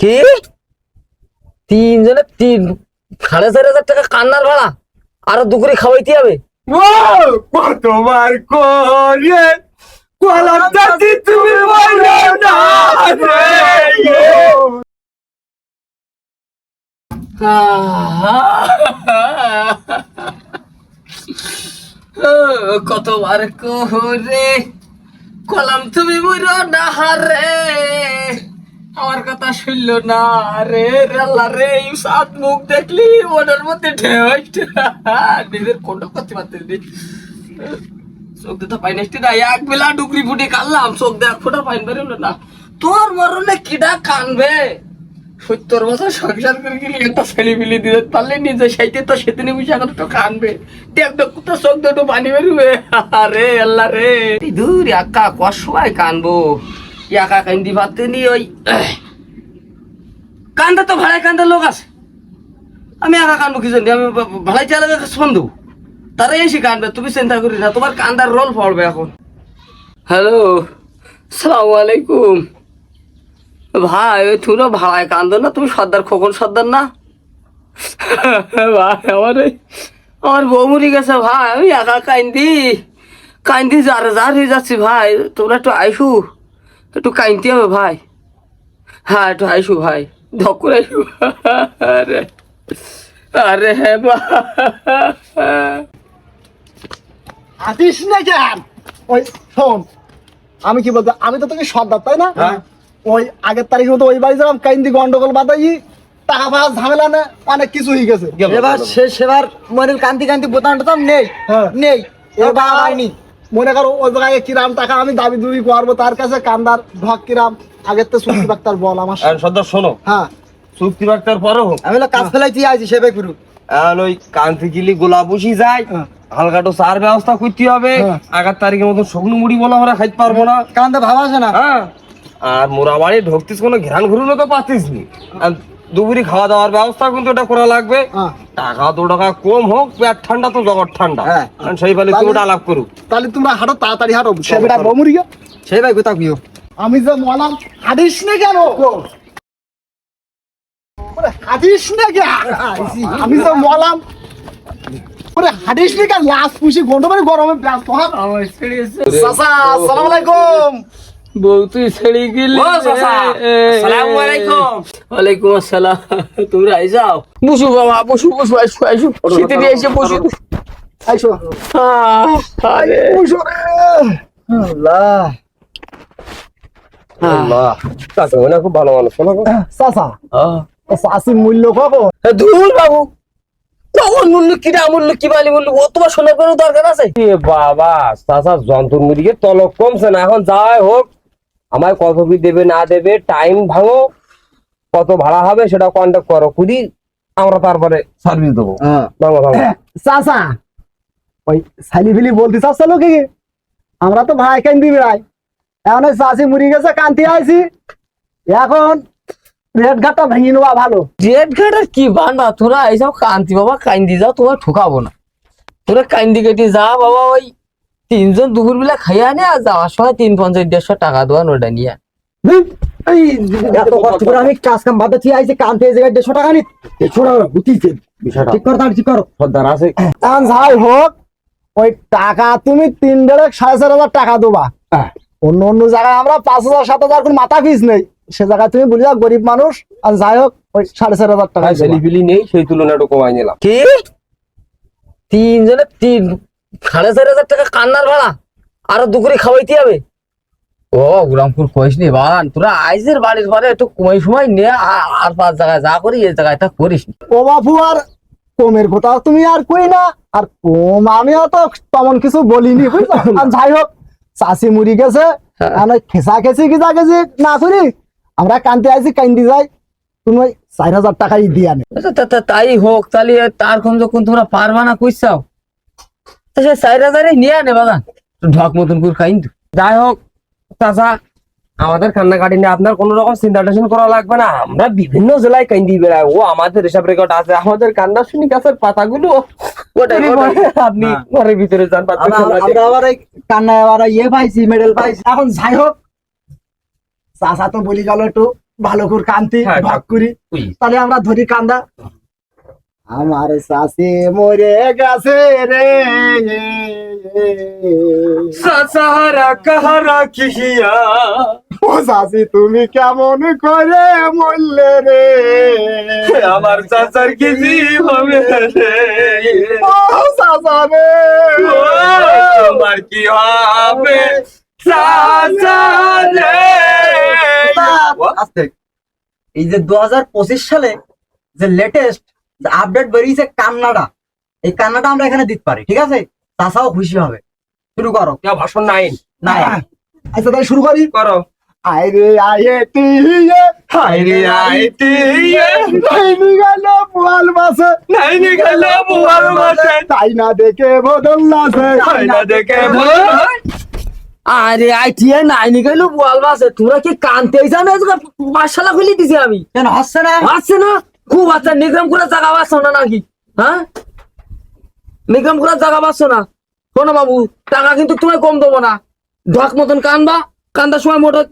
কি? তিনজনে তিন সাড়ে চার হাজার টাকা কান্নার ভাড়া। আরও দুপুরে খাওয়াইতে হবে। ও কতবার করে কলাম চাচি তুমি বলো কতবার করে কলাম তুমি বুঝো না হারে আমার কথা শুনলো না। রে রাল্লা রে সাত মুখ দেখলি? ওটার মধ্যে ঢেউস নিজের কোনটা করতে পারতেছি। চোখ দিতে পাই না না এক বেলা ডুকরি ফুটি কানলাম চোখ দেখ ফোটা পাইন বেরোলো না। তোর মরণে কিডা কানবে? সত্তর বছর সংসার করে গেলে একটা ছেলে মিলি দিতে পারলে? নিজে সাইতে তো সেদিনে বসে এখন তো কানবে। দেখ তো চোখ দুটো পানি বেরোবে। আরে আল্লাহ রে। দূর একা কসবাই কানবো। একা কান্দি পারতে নি ওই, কান্দা তো ভাড়ায় কান্দা লোক আছে। আমি একা কানবো কি জানি আমি ভা- ভাড়ায় চালাবে বন্ধু তারা এসে কানবে তুমি চিন্তা করি না, তোমার কান্দার রোল পড়বে এখন। হ্যালো, সালাম আলাইকুম। ভাই, ওই তুমি ভাড়ায় কান্দো না, তুমি সর্দার, খোকন সর্দার না? ভাই, আমার আমার বউ গেছে, ভাই আমি একা কান্দি কান্দি যার যার হয়ে যাচ্ছি, ভাই, তোমরা একটু আইসু। একটু কাইনতে হবে ভাই। হ্যাঁ একটু আইসু ভাই। ধক করে আইসু। আরে আরে হ্যাঁ আসিস না কেন ওই শোন আমি কি বলতো আমি তো তোকে সর্দার তাই না? হ্যাঁ। ওই আগের তারিখে মতো ওই বাড়ি যালাম কাইন্দি গন্ডগোল বাদাই টাকা ফাঁকা ঝামেলা না অনেক কিছু হয়ে গেছে। এবার সে সেবার মনির কান্তি কান্তি বোতাম টোতাম নেই। হ্যাঁ। নেই। এবার হয়নি মনে করো ওই জায়গায় কিরাম টাকা আমি দাবি দুবি করব তার কাছে কান্দার ঢক কিরাম আগের তো সুখী ডাক্তার বল আমার আর সর্দার শোনো। হ্যাঁ। চুক্তি বাক্তার পরও আমি কাজ ফেলাই দিয়ে আইছি সেবে গুরু এখন ওই কান্তি গিলি গোলা বসি যায় হ্যাঁ। হালকাটো চার ব্যবস্থা করতে হবে হ্যাঁ। আগার তারিখের মতো শুকনো মুড়ি বলা আমরা খাইতে পারব না। কান্দে ভাবা আছে না। হ্যাঁ। আর মোরা বাড়ি ঢুকতিস কোনো ঘেরান ঘুরুনো তো পাতিস নি আর দুপুরি খাওয়া দাওয়ার ব্যবস্থা কিন্তু এটা করা লাগবে। হ্যাঁ। টাকা দু টাকা কম হোক পেট ঠান্ডা তো জগৎ ঠান্ডা। হ্যাঁ। সেই বলে তুমি ওটা আলাপ করু। তাহলে তোমরা হাঁটো তাড়াতাড়ি হাঁটো। সে বেটা বমুরি সেই ভাই কোথাও গিয়েও আমি যে মলাম হাঁটিস না কেন? হাঁটিস না কেন আমি যে মলাম ওরে হাঁটিস না কেন? লাশ পুষি গন্ড মানে গরমে ব্যস্ত হ্যাঁ আসসালামু আলাইকুম। বউ তুই ছেড়ে গেলি। আসসালামু আলাইকুম। ওয়ালাইকুম আসসালাম। তোমরা আইসাও? বসু বাবা বসু বসু আইসু আইসু। শীতে দিয়ে এসে বসু। আইসো। আরে। বসো রে। আল্লাহ। আল্লাহ। কাছে খুব ভালো মানুষ শোনো চাচা আহ, মূল্য কখন? ধুর বাবু। কখন মূল্য কিরা মূল্য কি বালি মূল্য? ও তোমার শোনার কোনো দরকার আছে? বাবা চাচা যন্ত্র মুড়িকে তলক কমছে না এখন যাই হোক। আমায় কত কি দেবে না দেবে টাইম ভাঙো কত ভাড়া হবে সেটা কন্ট্যাক্ট করো কুড়ি আমরা তারপরে সার্ভিস দেবো। ভাঙো চাচা ওই সাইলি ফিলি বলতে চাচ্ছ লোকে কি? আমরা তো ভাই কেন দিবি রাই এখন ওই চাষি মুড়ি গেছে কান্তি আইছি। এখন রেড ঘাটটা ভেঙে নেওয়া ভালো। জেট ঘাটের কি বান্ডা তোরা এইসব কান্তি বাবা কান্দি যাও তোমার ঠুকাবো না। তোরা কান্দি কেটে যা বাবা ওই তিনজন দুপুর বেলা খাইয়া নে আর যাওয়ার সময় তিন পঞ্চাশ দেড়শো টাকা দেওয়া ওটা নিয়ে আমি কাজ কাম বাদ দিয়ে আইছি কান্তি এই জায়গায় দেড়শো টাকা নি। দেড়শো টাকা বুঝিছে ঠিক করো তার ঠিক করো। সর্দার আছে। এখন যাই হোক ওই টাকা তুমি তিন দেড় সাড়ে চার হাজার টাকা দেবা। অন্য অন্য জায়গায় আমরা পাঁচ হাজার সাত হাজার কোন মাথা ফিস নেই। সে জায়গায় তুমি বলি গরিব মানুষ আর যাই হোক ওই সাড়ে চার হাজার টাকা নেই সেই তুলনায় একটু কমাই নিলাম। কি? তিনজনে তিন সাড়ে চার হাজার টাকা কান্নার ভাড়া। আরও দুপুরে খাওয়াইতে হবে। ও গুরামপুর কইস নি বান তোরা আইসের বাড়ির পরে একটু কমাই সময় নে আর পাঁচ জায়গায় যা করি এই জায়গায় তা করিস ও বাপু আর কমের কথা তুমি আর কই না আর কম আমিও তো তেমন কিছু বলিনি আর যাই হোক চাষি মুড়ি গেছে হ্যাঁ। আর ওই খেসা খেসি গিজা গেছি না করি আমরা কান্তি আইছি কান্দি যাই তুমি চার হাজার টাকাই দিয়া নে। আচ্ছা, তাই হোক তাহলে তার কম যখন তোমরা পারবা না কইসাও সে চার হাজারে নিয়ে আনে বাগান। ঢক মতন করে খাইন তো। যাই হোক চাচা আমাদের কান্নাকাটি নিয়ে আপনার কোনো রকম চিন্তা টেনশন করা লাগবে না। আমরা বিভিন্ন জেলায় কান্দি বেড়াই। ও আমাদের হিসাব রেকর্ড আছে। আমাদের কান্না শুনি গাছের পাতাগুলো আপনি ঘরের ভিতরে যান আমরা আবার এই কান্নায় আবার ইয়ে পাইছি মেডেল পাইছি। এখন যাই হোক চাষা তো বলি গেল একটু ভালো করে কান্তি হ্যাঁ, ভাগ করি। তাহলে আমরা ধরি কান্দা। আমার শাশি মরে গেছে রে। সাসারা কাহারা কিহিয়া ও শাশি তুমি কেমন করে মরলে রে? আমার চাচার কি হবে রে? ও শাশা রে। তোমার কি হবে? চাচা রে। এই যে দু হাজার পঁচিশ সালে যে লেটেস্ট আপডেট বেরিয়েছে কান্নাডা। এই কান্নাটা আমরা এখানে দিতে পারি ঠিক আছে? তাছাড়াও খুশি হবে। শুরু করো। কেউ ভাষণ নাইন। নাই আচ্ছা তাহলে শুরু করি। করো। আইটি নাইনি গেল পোয়াল মাসে। নাইনি গেল বুয়ার মাসে। তাই না দেখে বদল নাসে তাই না দেখে আরে আইটিএ নাইনি গেল বোয়াল বাসে তোমরা কি কানতে জানো পাঠশালা খুলে দিছি আমি? কেন হচ্ছে না? আসছে না? খুব আচ্ছা নিগ্রাম করে জায়গা পাচ্ছ না নাকি? হ্যাঁ? নিগ্রাম করে জায়গা পাচ্ছ না? শোনো বাবু, টাকা কিন্তু তোমায় কম দেবো না। ঢক মতন কানবা কান্দার সময় মোটর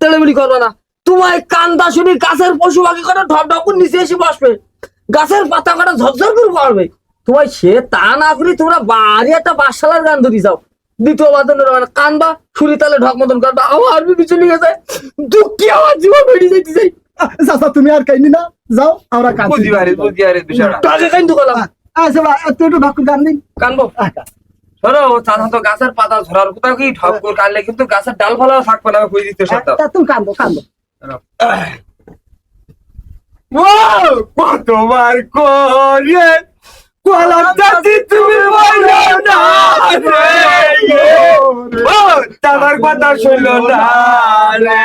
তেলেমিলি করবে না। তোমায় কান্দা শুনি গাছের পশু পাখি করে ঢপ ঢপ নিচে এসে বসবে। গাছের পাতা কটা ঝরঝর করে পড়বে। তোমায় সে তা না করি তোমরা বাড়ি একটা বাসশালার গান ধরি যাও। দ্বিতীয় কানবা শুনি তাহলে ঢক মতন করবা আমার বিবি চলে গেছে। দুঃখী আমার জীবন বেরিয়ে যাইতে চাই চাচা তুমি আর কাইনি না যাও আমরা কাঁদছি বুঝি পারে বুঝি আরে বিষয়টা টাকা কাইন্দু করলাম আচ্ছা তুই একটু ঢাকুর গান দিন কানবো। শোনো চাচা তো গাছের পাতা ঝরার কোথাও কি ঠপ কানলে কিন্তু গাছের ডাল ফালাও থাকবে না কই দিতে সত্য তুমি কান্দো কান্দো ও কতবার করে কলাম চাচি তুমি না ও তোমার কথা শুনলো না রে।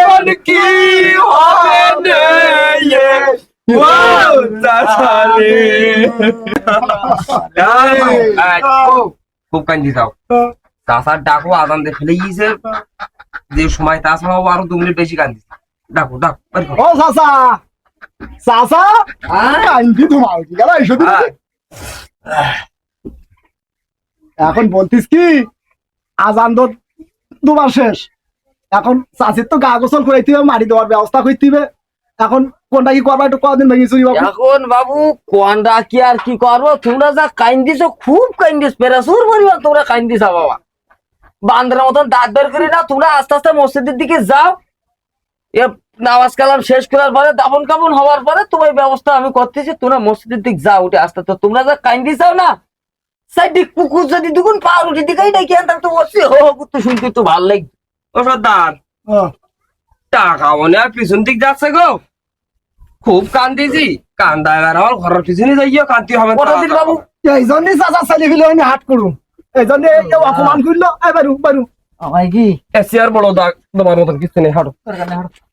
কোন কি হবে নে ও চাচারে খুব কান্দি চাষার ডাকো আদান গিয়েছে। যে সময় তাছাড়াও আরও দু মিনিট বেশি কান্দি ডাকো ডাকো ও চাচা। চাচা? কান্দি তোমার কি গেল? এসো এখন বলতিস কি আজান তো দুবার শেষ। এখন চাষির তো গা গোসল করাইতে হবে মারি দেওয়ার ব্যবস্থা করতে হবে। এখন কোনটা কি করবা একটু কদিন ভেঙে চুরি বাবু? এখন বাবু কোনটা কি আর কি করব? তোমরা যা কাইন্দিস খুব কাইন্দিস পেরাসুর পরিমাণ তোমরা কাইন্দিস বাবা। বান্দার মতন দাঁত বের করি না তোমরা আস্তে আস্তে মসজিদের দিকে যাও। এ নামাজ কালাম শেষ করার পরে দাপন কাপন হওয়ার পরে তোমার ব্যবস্থা আমি করতেছি তোমরা মসজিদের দিকে যাও উঠে আস্তে আস্তে। তোমরা যা কাইন্দিস না সাইড কুকুর যদি পার উঠে দিকেই নাকি আনতাম তো বসছি হো শুনতে একটু ভালো ও সর্দার হ্যাঁ। টাকা মনে হয় পিছন দিক যাচ্ছে গো। খুব কান্দিছি কান্দা এবার আমার ঘরের পিছনে যাইও কান্তি হবে বাবু। এই জন্যই চাচা চালি ফেলে আমি হাট করুম। এই জন্য অপমান করল। এ বারু বারু। আমায় কি? এসি আর বড় দাগ তোমার মতন কিছু নেই হাঁটো। হাঁটো।